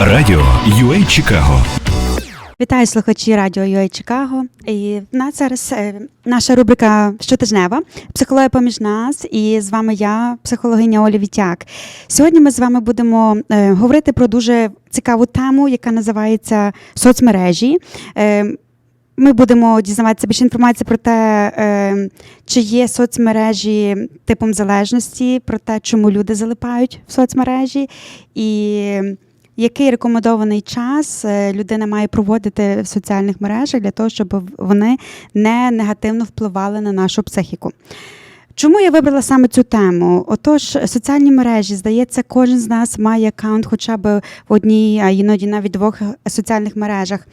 Радіо UA Чикаго Вітаю слухачі радіо UA Чикаго. І в нас зараз е, наша рубрика щотижнева Психологія поміж нас. І з вами я, психологиня Оля Вітяк. Сьогодні ми з вами будемо е, говорити про дуже цікаву тему, яка називається соцмережі. Е, ми будемо дізнаватися більше інформації про те, чи є соцмережі типом залежності, про те, чому люди залипають в соцмережі, і який рекомендований час е, людина має проводити в соціальних мережах для того, щоб вони не негативно впливали на нашу психіку. Чому я вибрала саме цю тему? Отож, соціальні мережі, здається, кожен з нас має аккаунт хоча б в одній, а іноді навіть двох соціальних мережах.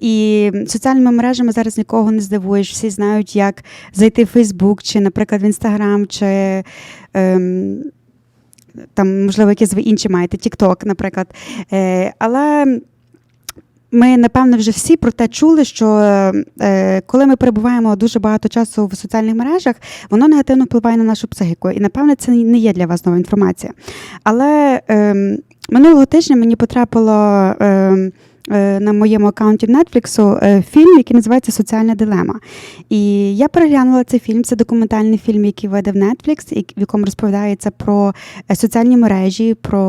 І соціальними мережами зараз нікого не здивуєш. Всі знають, як зайти в Фейсбук, чи, наприклад, в Інстаграм, чи ем, там, можливо, якісь ви інші маєте, TikTok, наприклад. Е, але ми, напевно, вже всі про те чули, що е, коли ми перебуваємо дуже багато часу в соціальних мережах, воно негативно впливає на нашу психіку. І, напевно, це не є для вас нова інформація. Але е, минулого тижня мені потрапило. Е, на моєму аккаунті е, фільм, який називається Соціальна дилема. І я переглянула цей фільм. Це документальний фільм, який видав Netflix, в якому розповідається про е, соціальні мережі, про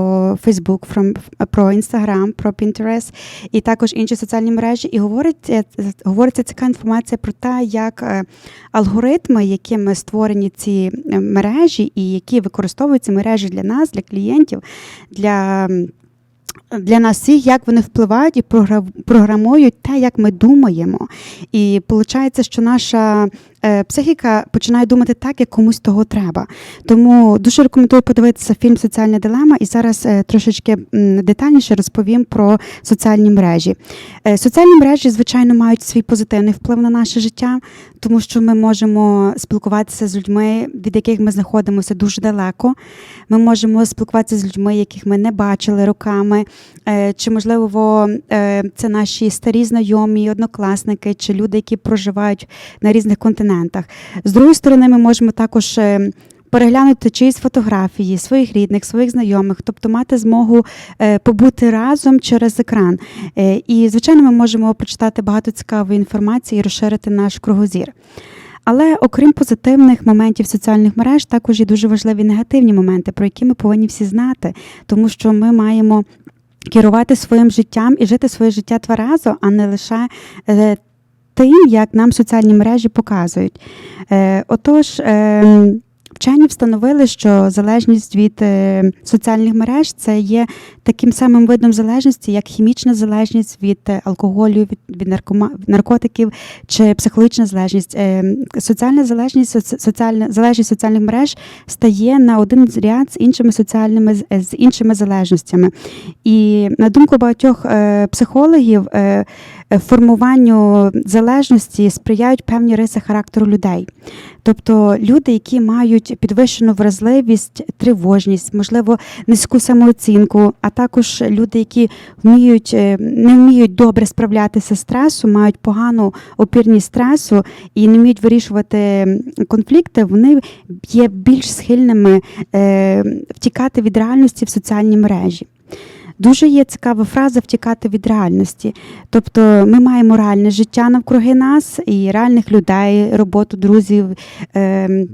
Facebook, про Instagram, про Pinterest і також інші соціальні мережі. І говориться, говориться цікава інформація про те, як алгоритми, якими створені ці мережі, і які використовуються мережі для нас, для клієнтів, для для нас всіх, як вони впливають і програмують те, як ми думаємо. І виходить, що наша психіка починає думати так, як комусь того треба. Тому дуже рекомендую подивитися фільм Соціальна дилема і зараз е, трошечки детальніше розповім про соціальні мережі. Е, соціальні мережі, звичайно, мають свій позитивний вплив на наше життя, тому що ми можемо спілкуватися з людьми, від яких ми знаходимося дуже далеко. Ми можемо спілкуватися з людьми, яких ми не бачили роками, чи, можливо, це наші старі знайомі, однокласники, чи люди, які проживають на різних континентах континентах. З другої сторони, ми можемо також. Е, переглянути чиїсь фотографії своїх рідних, своїх знайомих, тобто мати змогу е, побути разом через екран. Е, і, звичайно, ми можемо прочитати багато цікавої інформації і розширити наш кругозір. Але окрім позитивних моментів соціальних мереж, також є дуже важливі негативні моменти, про які ми повинні всі знати, тому що ми маємо керувати своїм життям і жити своє життя тверезо, а не лише тим, як нам соціальні мережі показують. Е, Отож, е, Вчені встановили, що залежність від е, соціальних мереж це є таким самим видом залежності, як хімічна залежність від е, алкоголю, від наркотиків чи психологічна залежність. Соціальна залежність, соціальна залежність соціальних мереж стає на один ряд з іншими соціальними з іншими залежностями. І на думку багатьох психологів, формуванню залежності сприяють певні риси характеру людей. Тобто люди, які мають підвищену вразливість, тривожність, можливо, низьку самооцінку, а також люди, які вміють е, не вміють добре справлятися з стресу, мають погану опірність стресу і не вміють вирішувати конфлікти, вони є більш схильними е, втікати від реальності в соціальні мережі. Дуже є цікава фраза втікати від реальності. Тобто ми маємо реальне життя навкруги нас і реальних людей, роботу друзів. Е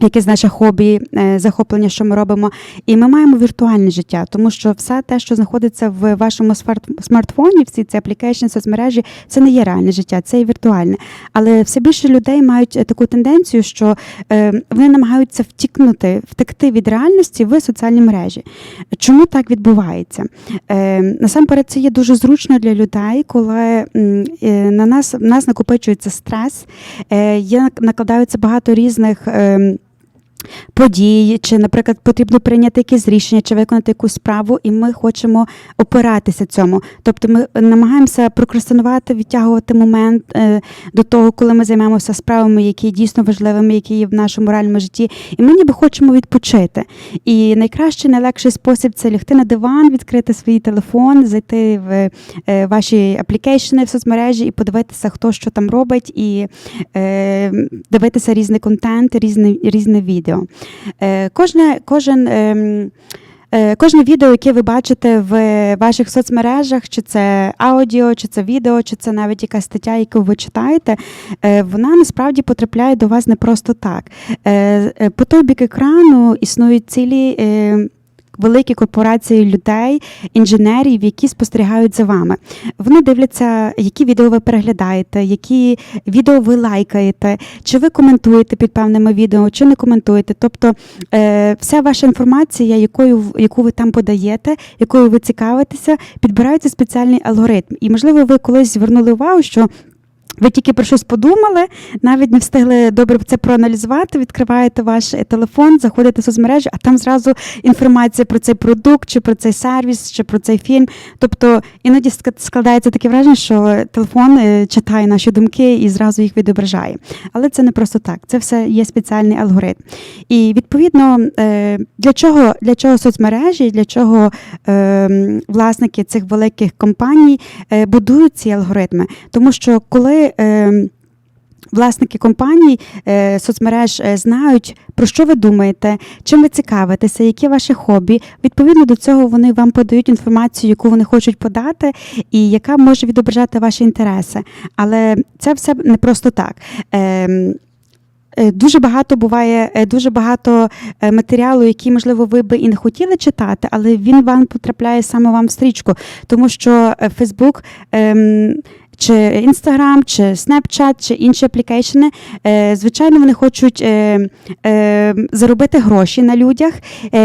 Якесь наше хобі, е, захоплення, що ми робимо, і ми маємо віртуальне життя, тому що все те, що знаходиться в вашому смартфоні, всі ці аплікейшни, соцмережі, це не є реальне життя, це є віртуальне. Але все більше людей мають е, таку тенденцію, що е, вони намагаються втікнути, втекти від реальності в соціальні мережі. Чому так відбувається? Насамперед, це є дуже зручно для людей, коли на нас на нас накопичується стрес, є накладаються багато різних. Події, чи, наприклад, потрібно прийняти якесь рішення, чи виконати якусь справу, і ми хочемо опиратися цьому. Тобто ми намагаємося прокрастинувати, відтягувати момент е, до того, коли ми займаємося справами, які дійсно важливими, які є в нашому реальному житті, і ми ніби хочемо відпочити. І найкращий, найлегший спосіб це лягти на диван, відкрити свій телефон, зайти в е, ваші аплікейшени в соцмережі і подивитися, хто що там робить, і е, дивитися різний контент, різне, різне відео відео. Е, кожне, Кожен ем, е, кожне відео, яке ви бачите в ваших соцмережах, чи це аудіо, чи це відео, чи це навіть якась стаття, яку ви читаєте, е, вона насправді потрапляє до вас не просто так. По той бік екрану існують цілі. Великі корпорації людей, інженерів, які спостерігають за вами. Вони дивляться, які відео ви переглядаєте, які відео ви лайкаєте, чи ви коментуєте під певними відео, чи не коментуєте. Тобто е, вся ваша інформація, якою яку ви там подаєте, якою ви цікавитеся, підбирається спеціальний алгоритм. І можливо, ви колись звернули увагу, що. Ви тільки про щось подумали, навіть не встигли добре це проаналізувати. Відкриваєте ваш е, телефон, заходите в соцмережі, а там зразу інформація про цей продукт, чи про цей сервіс, чи про цей фільм. Тобто іноді складається таке враження, що телефон е, читає наші думки і зразу їх відображає. Але це не просто так. Це все є спеціальний алгоритм. І відповідно е, для чого для чого соцмережі, для чого власники цих великих компаній будують ці алгоритми, тому що коли е, Власники компаній, е, соцмереж е, знають, про що ви думаєте, чим ви цікавитеся, які ваші хобі. Відповідно до цього вони вам подають інформацію, яку вони хочуть подати, і яка може відображати ваші інтереси. Але це все не просто так. Е, Дуже багато буває, дуже багато матеріалу, який, можливо, ви би і не хотіли читати, але він вам потрапляє саме вам в стрічку, тому що ем, Чи Instagram, чи Snapchat, чи інші аплікейшени, е, звичайно, вони хочуть е, е, заробити гроші на людях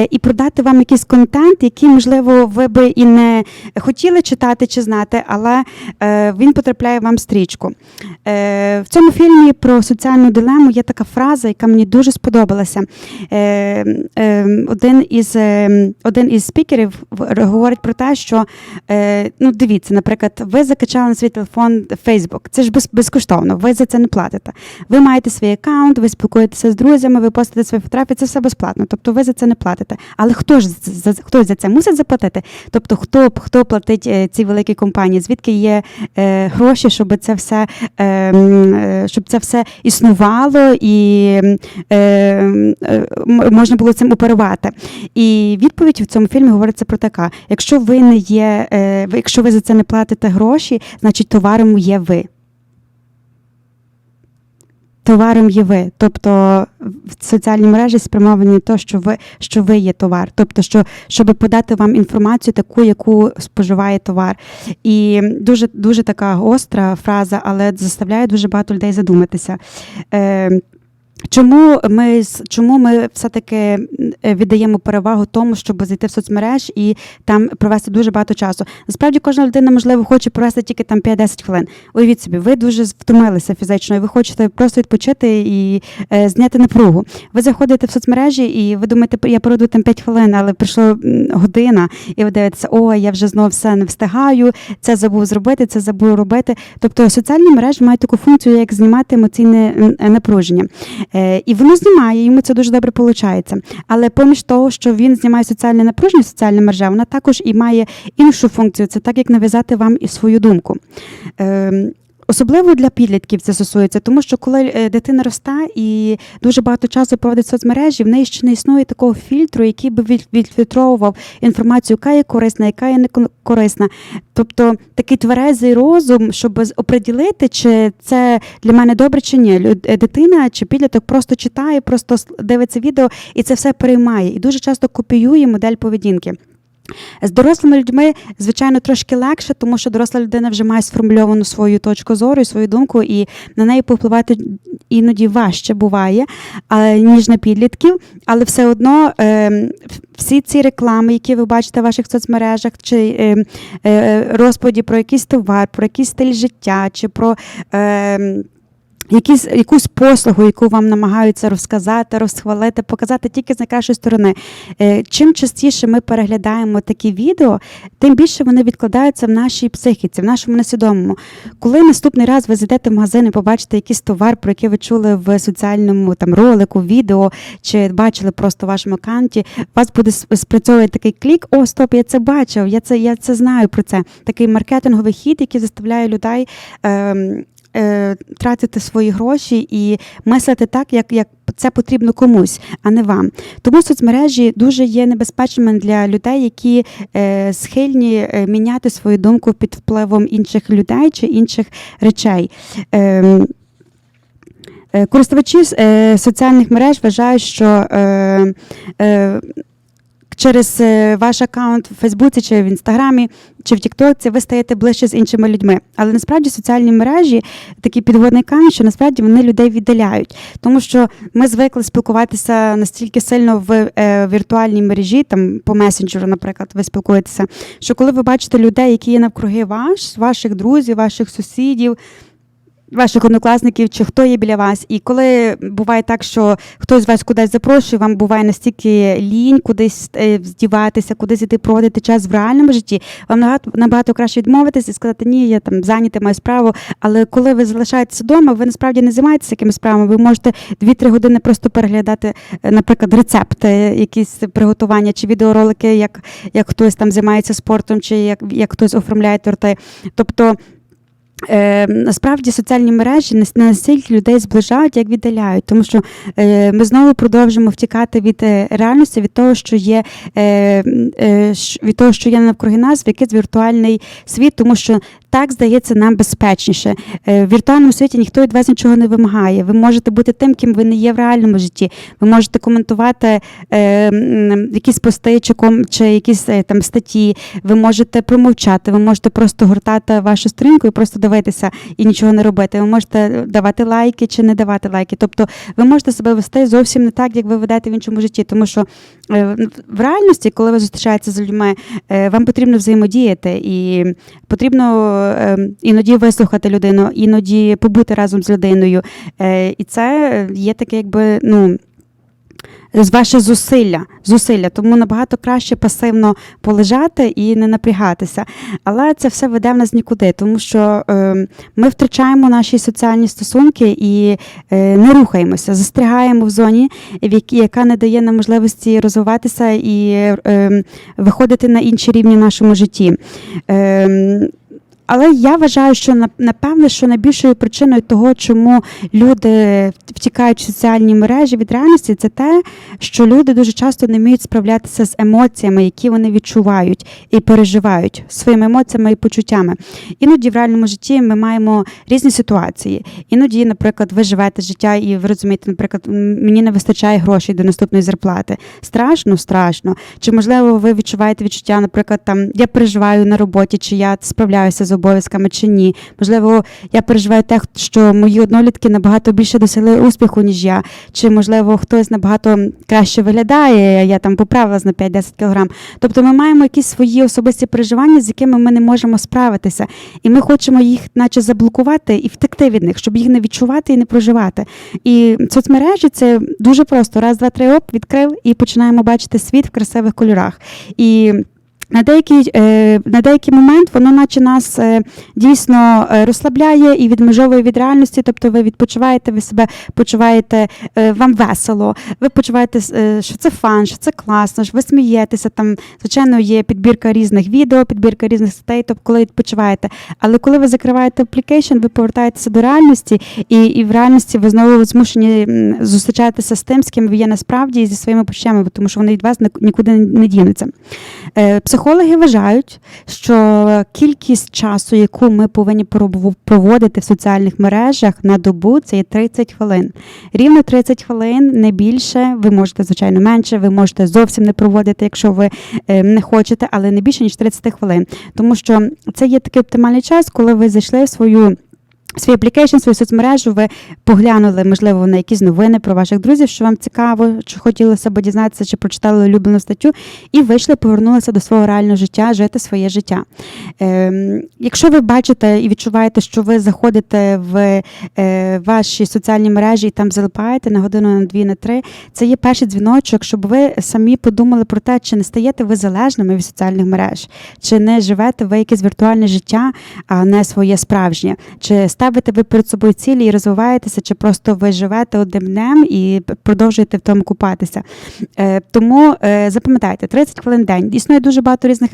і продати вам якийсь контент, який, можливо, ви би і не хотіли читати чи знати, але він потрапляє вам в стрічку. В цьому фільмі про соціальну дилему є така фраза, яка мені дуже сподобалася. Один, із, один із спікерів говорить про те, що ну, дивіться, наприклад, ви закачали на свій телефон Facebook. Це ж без, безкоштовно, ви за це не платите. Ви маєте свій аккаунт, ви спілкуєтеся з друзями, ви постите свої фотографії, це все безплатно. Тобто ви за це не платите. Але хто ж за, хтось за це мусить заплатити? Тобто, хто хто платить е, цій великій компанії? Звідки є е, гроші, щоб це все е, е, щоб це все існувало і е, е, можна було цим оперувати? І відповідь в цьому фільмі говориться про така: якщо ви не є, е, якщо ви за це не платите гроші, значить товаром є ви. Товаром є ви, тобто в соціальній мережі спрямовані то, що ви що ви є товар, тобто, що щоб подати вам інформацію, таку, яку споживає товар. І дуже дуже така гостра фраза, але заставляє дуже багато людей задуматися. Е, Чому ми чому ми все-таки е, віддаємо перевагу тому, щоб зайти в соцмереж і там провести дуже багато часу? Насправді кожна людина, можливо, хоче провести тільки там 5-10 хвилин. Уявіть собі, ви дуже втомилися фізично, і ви хочете просто відпочити і е, зняти напругу. Ви заходите в соцмережі, і ви думаєте, я проведу там 5 хвилин, але пройшло м, година, і ви дивитеся, ой, я вже знову все не встигаю, це забув зробити, це забув робити. Тобто соціальні мережі мають таку функцію, як знімати емоційне напруження. Е, І воно знімає, йому це дуже добре виходить. Але поміж того, що він знімає соціальне напруження, соціальна мережа, вона також і має іншу функцію. Це так, як нав'язати вам і свою думку. Особливо для підлітків це стосується, тому що коли е, дитина росте і дуже багато часу проводить в соцмережі, в неї ще не існує такого фільтру, який би від- відфільтровував інформацію, яка є корисна, яка є не корисна. Тобто такий тверезий розум, щоб оприділити, чи це для мене добре чи ні. Е, Дитина чи підліток просто читає, просто дивиться відео і це все переймає. І дуже часто копіює модель поведінки. З дорослими людьми, звичайно, трошки легше, тому що доросла людина вже має сформульовану свою точку зору і свою думку, і на неї повпливати іноді важче буває, ніж на підлітків. Але все одно е, всі ці реклами, які ви бачите в ваших соцмережах, чи е, е, розповіді про якийсь товар, про якийсь стиль життя, чи про. Е, Якісь, якусь послугу, яку вам намагаються розказати, розхвалити, показати тільки з найкращої сторони. Е, Чим частіше ми переглядаємо такі відео, тим більше вони відкладаються в нашій психіці, в нашому несвідомому. Коли наступний раз ви зайдете в магазин і побачите якийсь товар, про який ви чули в соціальному там ролику, відео чи бачили просто в вашому аккаунті, у вас буде спрацьовувати такий клік: о, стоп, я це бачив, я це, я це знаю про це. Такий маркетинговий хід, який заставляє людей. Ем, е, тратити свої гроші і мислити так, як, як це потрібно комусь, а не вам. Тому соцмережі дуже є небезпечними для людей, які е, схильні е, міняти свою думку під впливом інших людей чи інших речей. Е, Е, Користувачі е, соціальних мереж вважають, що е, через е, ваш аккаунт в Фейсбуці чи в Інстаграмі чи в Тіктоці ви стаєте ближче з іншими людьми. Але насправді соціальні мережі такі підводний камінь, що насправді вони людей віддаляють, тому що ми звикли спілкуватися настільки сильно в е, віртуальній мережі, там по месенджеру, наприклад, ви спілкуєтеся, що коли ви бачите людей, які є навкруги ваш, ваших друзів, ваших сусідів ваших однокласників, чи хто є біля вас. І коли буває так, що хтось вас кудись запрошує, вам буває настільки лінь кудись е, здіватися, кудись іти проводити час в реальному житті, вам набагато, набагато краще відмовитися і сказати, ні, я там зайнятий, маю справу. Але коли ви залишаєтеся вдома, ви насправді не займаєтеся якими справами. Ви можете 2-3 години просто переглядати, е, наприклад, рецепти, якісь приготування чи відеоролики, як, як хтось там займається спортом, чи як, як хтось оформляє торти. Тобто. Е, насправді соціальні мережі не настільки людей зближають, як віддаляють, тому що е, ми знову продовжуємо втікати від е, реальності, від того, що є е, е, від того, що є навкруги нас, якийсь віртуальний світ, тому що так здається нам безпечніше. Е, в віртуальному світі ніхто від вас нічого не вимагає. Ви можете бути тим, ким ви не є в реальному житті. Ви можете коментувати е, якісь пости чи, чи якісь е, там статті. Ви можете промовчати, ви можете просто гортати вашу сторінку і просто дивитися і нічого не робити. Ви можете давати лайки чи не давати лайки. Тобто ви можете себе вести зовсім не так, як ви ведете в іншому житті. Тому що е, в реальності, коли ви зустрічаєтеся з людьми, е, вам потрібно взаємодіяти і потрібно іноді вислухати людину, іноді побути разом з людиною. Е, І це є таке, якби ну. Ваше зусилля, зусилля, тому набагато краще пасивно полежати і не напрягатися. Але це все веде в нас нікуди, тому що е, ми втрачаємо наші соціальні стосунки і е, не рухаємося, застрягаємо в зоні, в якій яка не дає нам можливості розвиватися і е, виходити на інші рівні в нашому житті. Е, але я вважаю, що на- напевне, що найбільшою причиною того, чому люди втікають в соціальні мережі від реальності, це те, що люди дуже часто не вміють справлятися з емоціями, які вони відчувають і переживають своїми емоціями і почуттями. Іноді в реальному житті ми маємо різні ситуації. Іноді, наприклад, ви живете життя і ви розумієте, наприклад, мені не вистачає грошей до наступної зарплати. Страшно, страшно. Чи можливо ви відчуваєте відчуття, наприклад, там я переживаю на роботі, чи я справляюся з обов'язками, чи ні? Можливо, я переживаю те, що мої однолітки набагато більше досягли успіху, ніж я. Чи можливо хтось набагато краще виглядає, я там поправилась на 5-10 кілограм. Тобто ми маємо якісь свої особисті переживання, з якими ми не можемо справитися. І ми хочемо їх, наче, заблокувати і втекти від них, щоб їх не відчувати і не проживати. І соцмережі це дуже просто. Раз, два, три, оп, відкрив і починаємо бачити світ в красивих кольорах. І на деякий, е, на деякий момент воно наче нас е, дійсно е, розслабляє і відмежовує від реальності. Тобто ви відпочиваєте, ви себе почуваєте, вам весело, ви почуваєте, що це фан, що це класно, що ви смієтеся. Там, звичайно, є підбірка різних відео, підбірка різних статей, тобто коли відпочиваєте. Але коли ви закриваєте аплікейшн, ви повертаєтеся до реальності, і, і в реальності ви знову змушені зустрічатися з тим, з ким ви є насправді, і зі своїми почуттями, тому що вони від вас нікуди не дінуться. Психологи вважають, що кількість часу, яку ми повинні проводити в соціальних мережах на добу, це є 30 хвилин. Рівно 30 хвилин, не більше. Ви можете, звичайно, менше, ви можете зовсім не проводити, якщо ви е, не хочете, але не більше ніж 30 хвилин. Тому що це є такий оптимальний час, коли ви зайшли в свою. Свій аплікейшн, свою соцмережу, ви поглянули, можливо, на якісь новини про ваших друзів, що вам цікаво, чи хотілося б дізнатися, чи прочитали улюблену статтю, і вийшли, повернулися до свого реального життя, жити своє життя. Ем, якщо ви бачите і відчуваєте, що ви заходите в е, ваші соціальні мережі і там залипаєте на годину, на дві, на три, це є перший дзвіночок, щоб ви самі подумали про те, чи не стаєте ви залежними від соціальних мереж, чи не живете ви якесь віртуальне життя, а не своє справжнє, чи ставите ви перед собою цілі і розвиваєтеся, чи просто ви живете одним днем і продовжуєте в тому купатися. Е, тому е, запам'ятайте, 30 хвилин день. Існує дуже багато різних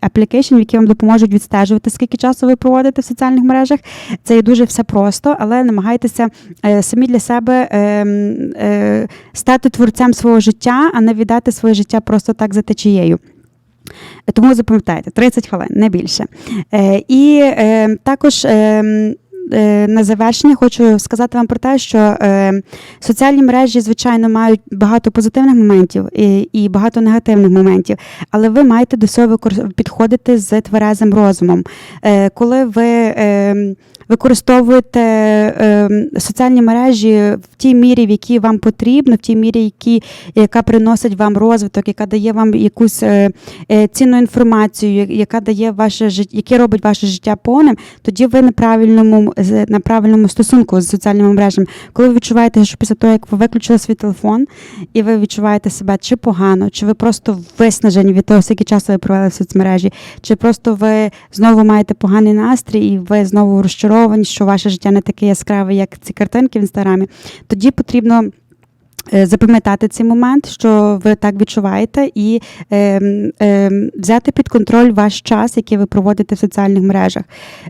аплікейшн, які вам допоможуть відстежувати, скільки часу ви проводите в соціальних мережах. Це є дуже все просто, але намагайтеся е, самі для себе е, е, стати творцем свого життя, а не віддати своє життя просто так за течією. Тому запам'ятайте, 30 хвилин, не більше. Е, і е, також. Е, на завершення хочу сказати вам про те, що е, соціальні мережі, звичайно, мають багато позитивних моментів і, багато негативних моментів, але ви маєте до цього підходити з тверезим розумом. Е, коли ви е, використовуєте е, соціальні мережі в тій мірі, в якій вам потрібно, в тій мірі, які, яка приносить вам розвиток, яка дає вам якусь е, е, цінну інформацію, яка дає ваше життя, яке робить ваше життя повним, тоді ви на правильному на правильному стосунку з соціальними мережами. Коли ви відчуваєте, що після того, як ви виключили свій телефон, і ви відчуваєте себе чи погано, чи ви просто виснажені від того, скільки часу ви провели в соцмережі, чи просто ви знову маєте поганий настрій, і ви знову розчаровані, що ваше життя не таке яскраве, як ці картинки в інстаграмі, тоді потрібно. Е, Запам'ятати цей момент, що ви так відчуваєте, і е, е, взяти під контроль ваш час, який ви проводите в соціальних мережах.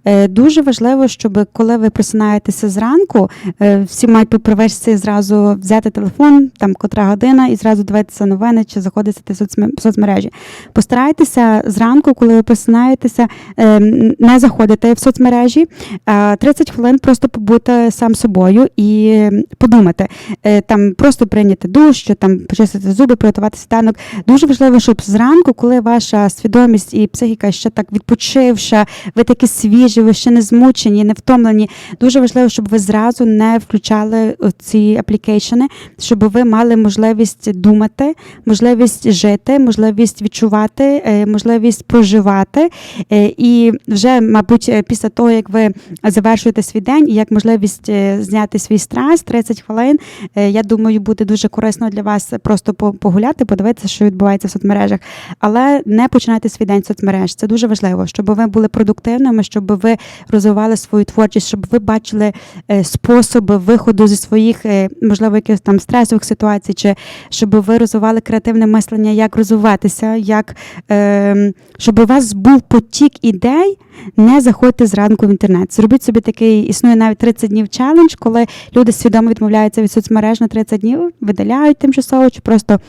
Е, дуже важливо, щоб коли ви просинаєтеся зранку, е, всі мають по зразу взяти телефон, там котра година, і зразу дивитися новини чи заходити в соцмережі. Постарайтеся зранку, коли ви просинаєтеся, е, не заходити в соцмережі, а 30 хвилин просто побути сам собою і подумати. Е, Там просто прийняти душ, чи там почистити зуби, приготувати сніданок. Дуже важливо, щоб зранку, коли ваша свідомість і психіка ще так відпочивша, ви такі свіжі, ви ще не змучені, не втомлені. Дуже важливо, щоб ви зразу не включали ці аплікейшени, щоб ви мали можливість думати, можливість жити, можливість відчувати, е, можливість проживати. Е, І вже, мабуть, е, після того, як ви завершуєте свій день і як можливість зняти свій стрес 30 хвилин, я думаю, буде дуже корисно для вас просто погуляти, подивитися, що відбувається в соцмережах. Але не починайте свій день з соцмереж. Це дуже важливо, щоб ви були продуктивними, щоб ви розвивали свою творчість, щоб ви бачили е, способи виходу зі своїх, е, можливо, якихось там стресових ситуацій, чи щоб ви розвивали креативне мислення, як розвиватися, як е, щоб у вас був потік ідей. Не заходьте зранку в інтернет. Зробіть собі такий існує навіть 30 днів челендж, коли люди свідомо відмовляються від соцмереж на 30 днів, видаляють тимчасово чи просто.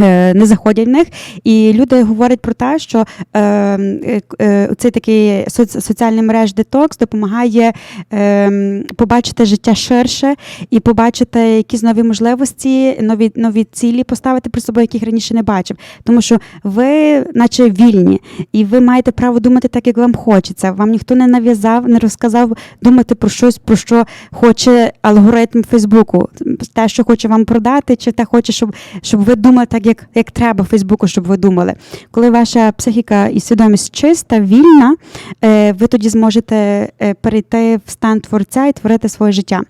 Е, Не заходять в них, і люди говорять про те, що е, е, е, цей такий соц, соціальний мереж детокс допомагає е, побачити життя ширше і побачити якісь нові можливості, нові нові цілі поставити при собою, яких раніше не бачив. Тому що ви, наче вільні, і ви маєте право думати так, як вам хочеться. Вам ніхто не нав'язав, не розказав думати про щось, про що хоче алгоритм Фейсбуку, те, що хоче вам продати, чи те хоче, щоб, щоб ви думали так, як, як треба Фейсбуку, щоб ви думали. Коли ваша психіка і свідомість чиста, вільна, е, ви тоді зможете е, перейти в стан творця і творити своє життя.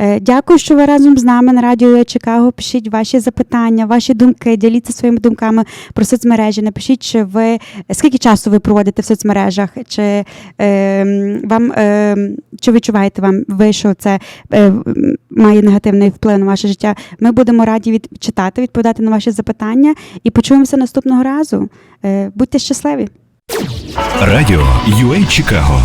Е, Дякую, що ви разом з нами на радіо Чикаго. Пишіть ваші запитання, ваші думки, діліться своїми думками про соцмережі. Напишіть, чи ви скільки часу ви проводите в соцмережах, чи е, вам е, чи відчуваєте вам ви, що це е, має негативний вплив на ваше життя. Ми будемо раді від читати, відповідати на ваші запитання і почуємося наступного разу. Е, Будьте щасливі! Радіо UA Чикаго